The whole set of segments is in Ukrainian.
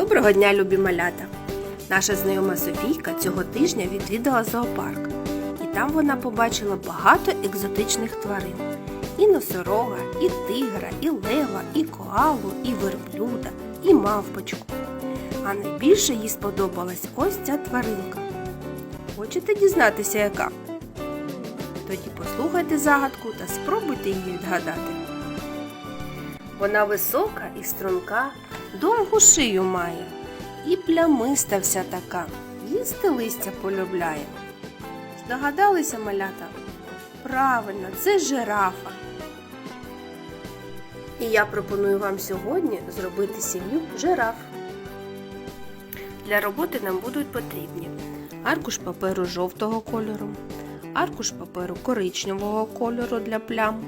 Доброго дня, любі малята! Наша знайома Софійка цього тижня відвідала зоопарк, і там вона побачила багато екзотичних тварин: і носорога, і тигра, і лева, і коалу, і верблюда, і мавпочку. А найбільше їй сподобалась ось ця тваринка. Хочете дізнатися, яка? Тоді послухайте загадку та спробуйте її відгадати. Вона висока і струнка, довгу шию має, і плямиста вся така, їсти листя полюбляє. Здогадалися, малята? Правильно, це жирафа. І я пропоную вам сьогодні зробити сім'ю жираф. Для роботи нам будуть потрібні аркуш паперу жовтого кольору, аркуш паперу коричневого кольору для плям,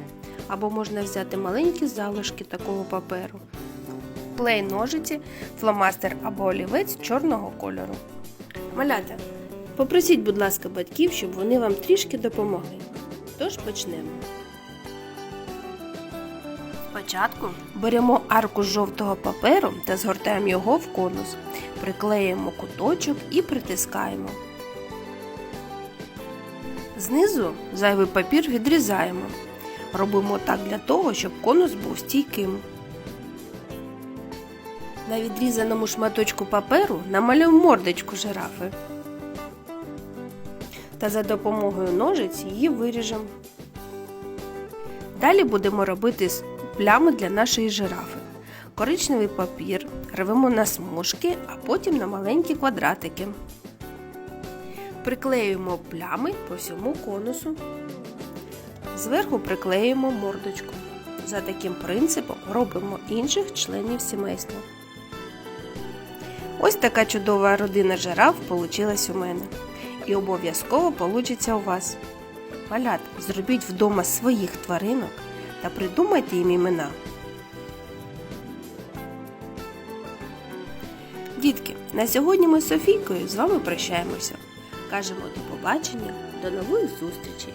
або можна взяти маленькі залишки такого паперу, клей ножиці, фломастер або олівець чорного кольору. Малята, попросіть, будь ласка, батьків, щоб вони вам трішки допомогли. Тож почнемо. Спочатку беремо аркуш жовтого паперу та згортаємо його в конус, приклеюємо куточок і притискаємо. Знизу зайвий папір відрізаємо. Робимо так для того, щоб конус був стійким. На відрізаному шматочку паперу намалюємо мордочку жирафи. Та за допомогою ножиць її виріжемо. Далі будемо робити плями для нашої жирафи. Коричневий папір рвемо на смужки, а потім на маленькі квадратики. Приклеюємо плями по всьому конусу. Зверху приклеюємо мордочку. За таким принципом робимо інших членів сімейства. Ось така чудова родина жираф получилась у мене. І обов'язково получиться у вас. Малят, зробіть вдома своїх тваринок та придумайте їм імена. Дітки, на сьогодні ми з Софійкою з вами прощаємося. Кажемо до побачення, до нових зустрічей.